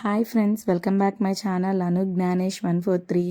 Hi friends welcome back my channel Anu Gnanesh one four three.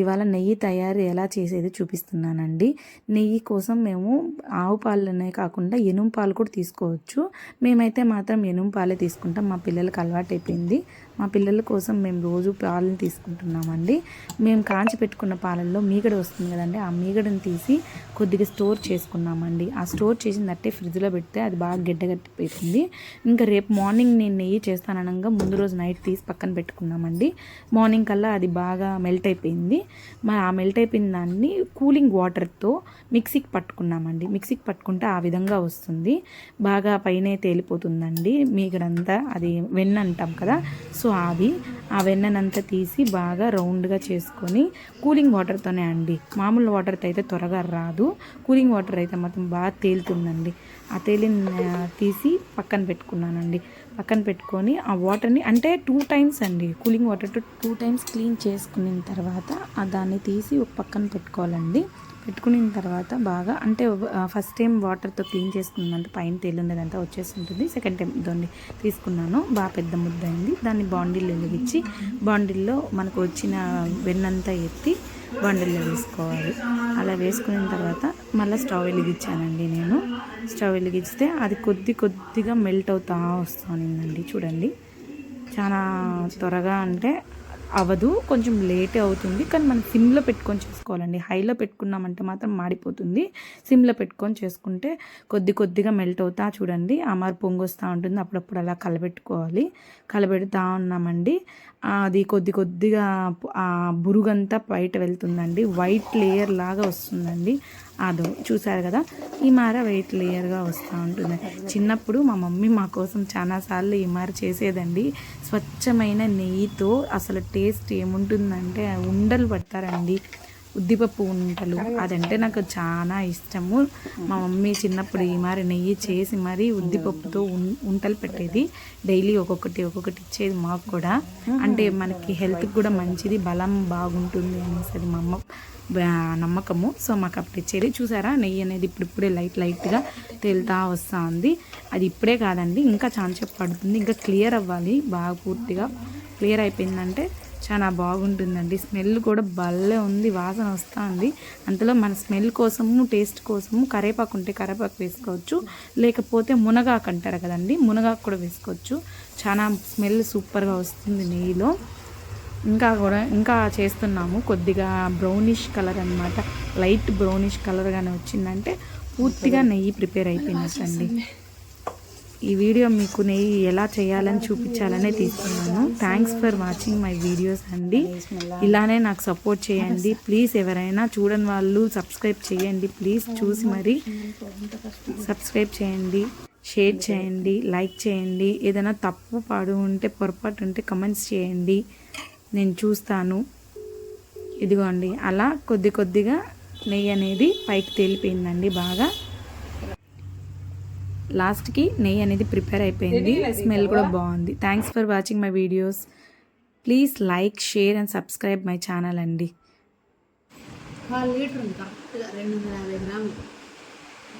ఇవాళ నెయ్యి తయారు ఎలా చేసేది చూపిస్తున్నానండి. నెయ్యి కోసం మేము ఆవు పాలనే కాకుండా ఎనుం పాలు కూడా తీసుకోవచ్చు. మేమైతే మాత్రం ఎనుం పాలే తీసుకుంటాం. మా పిల్లలకు అలవాటు అయిపోయింది మా పిల్లల కోసం మేము రోజు పాలను తీసుకుంటున్నామండి. మేము కాంచి పెట్టుకున్న పాలల్లో మీగడ వస్తుంది కదండి. ఆ మీగడని తీసి కొద్దిగా స్టోర్ చేసుకున్నామండి. ఆ స్టోర్ చేసిందట్టే ఫ్రిడ్జ్లో పెడితే అది బాగా గడ్డగట్టిపోతుంది. ఇంకా రేపు మార్నింగ్ నేను నెయ్యి చేస్తాననగా ముందు రోజు నైట్ తీసి పక్కన పెట్టుకున్నామండి. మార్నింగ్ కల్లా అది బాగా మెల్ట్ అయిపోయింది. మరి ఆ మెల్ట్ అయిపోయిన దాన్ని కూలింగ్ వాటర్తో మిక్సీకి పట్టుకున్నామండి. మిక్సీకి పట్టుకుంటే ఆ విధంగా వస్తుంది. బాగా పైనే తేలిపోతుందండి. మీగడంతా అది వెన్న అంటాం కదా. సో ఆవి ఆ వెన్ననంతా తీసి బాగా రౌండ్గా చేసుకొని కూలింగ్ వాటర్తోనే అండి. మామూలు వాటర్తో అయితే త్వరగా రాదు. కూలింగ్ వాటర్ అయితే మాత్రం బాగా తేలుతుందండి. ఆ తేలిన తీసి పక్కన పెట్టుకున్నానండి. పక్కన పెట్టుకొని ఆ వాటర్ని అంటే టూ టైమ్స్ అండి. Cooling water two times clean చేసుకున్న తర్వాత దాన్ని తీసి ఒక పక్కన పెట్టుకోవాలండి. పెట్టుకున్న తర్వాత బాగా అంటే ఫస్ట్ టైం వాటర్తో క్లీన్ చేసుకున్నంత పైన తేలున్నదంతా వచ్చేస్తుంటుంది. సెకండ్ టైం దాన్ని తీసుకున్నాను. బాగా పెద్ద ముద్ద అయింది దాన్ని బాండిల్లో వెలిగించి బాండిల్లో మనకు వచ్చిన వెన్నంతా ఎత్తి బాండిల్లో వేసుకోవాలి. అలా వేసుకున్న తర్వాత మళ్ళీ స్టవ్ వెలిగించానండి నేను. స్టవ్ వెలిగిస్తే అది కొద్ది కొద్దిగా మెల్ట్ అవుతా వస్తుందండి చూడండి. చాలా త్వరగా అంటే అవ్వదు కొంచెం లేటే అవుతుంది. కానీ మనం సిమ్లో పెట్టుకొని చేసుకోవాలండి. హైలో పెట్టుకున్నామంటే మాత్రం మాడిపోతుంది. సిమ్లో పెట్టుకొని చేసుకుంటే కొద్ది కొద్దిగా మెల్ట్ అవుతా చూడండి. అమర్ పొంగొస్తూ ఉంటుంది. అప్పుడప్పుడు అలా కలబెట్టుకోవాలి. కలబెడతా ఉన్నామండి. అది కొద్ది కొద్దిగా బురుగంతా బయట వెళ్తుందండి. వైట్ లేయర్ లాగా వస్తుందండి. అదో చూసారు కదా? ఈ మార వెయిట్ లేయర్గా వస్తూ ఉంటుంది. చిన్నప్పుడు మా మమ్మీ మా కోసం చాలాసార్లు ఈ మార చేసేదండి. స్వచ్ఛమైన నెయ్యితో అసలు టేస్ట్ ఏముంటుందంటే ఉండలు పడతారండి. ఉద్దిపప్పు ఉంటలు అదంటే నాకు చాలా ఇష్టము. మా మమ్మీ చిన్నప్పుడు ఈ మరి నెయ్యి చేసి మరి ఉద్దిపప్పుతో ఉంటలు పెట్టేది. డైలీ ఒక్కొక్కటి ఒక్కొక్కటి ఇచ్చేది మాకు కూడా. అంటే మనకి హెల్త్కి కూడా మంచిది బలం బాగుంటుంది అనేసి అది మా అమ్మ నమ్మకము. సో మాకు అప్పుడు ఇచ్చేది. చూసారా? నెయ్యి అనేది ఇప్పుడిప్పుడే లైట్ లైట్గా తేలుతా వస్తూ ఉంది అది ఇప్పుడే కాదండి. ఇంకా ఛాన్స్ పడుతుంది. ఇంకా క్లియర్ అవ్వాలి. బాగా పూర్తిగా క్లియర్ అయిపోయిందంటే చాలా బాగుంటుందండి. స్మెల్ కూడా భలే ఉంది. వాసన వస్తూ ఉంది అంతలో మన స్మెల్ కోసము టేస్ట్ కోసము కరేపాకు ఉంటే కరేపాకు వేసుకోవచ్చు. లేకపోతే మునగాకు అంటారు కదండి. మునగాకు కూడా వేసుకోవచ్చు. చాలా స్మెల్ సూపర్గా వస్తుంది నెయ్యిలో. ఇంకా కూడా ఇంకా చేస్తున్నాము. కొద్దిగా బ్రౌనిష్ కలర్ అనమాట లైట్ బ్రౌనిష్ కలర్గానే వచ్చిందంటే పూర్తిగా నెయ్యి ప్రిపేర్ అయిపోయినట్టండి. ఈ వీడియో మీకు నెయ్యి ఎలా చేయాలని చూపించాలనే తీసుకున్నాను. Thanks for watching my videos అండి. ఇలానే నాకు సపోర్ట్ చేయండి. ప్లీజ్ ఎవరైనా చూడని వాళ్ళు సబ్స్క్రైబ్ చేయండి. ప్లీజ్ చూసి మరి సబ్స్క్రైబ్ చేయండి. షేర్ చేయండి. లైక్ చేయండి. ఏదైనా తప్పు పాడు ఉంటే పొరపాటు ఉంటే కమెంట్స్ చేయండి. నేను చూస్తాను. ఇదిగోండి అలా కొద్ది కొద్దిగా నెయ్యి అనేది పైకి తేలిపోయిందండి బాగా. లాస్ట్కి నెయ్యి అనేది ప్రిపేర్ అయిపోయింది. స్మెల్ కూడా బాగుంది. Thanks for watching my videos please like share and subscribe my channel అండి. లీటర్ రెండు వందల యాభై గ్రాములు.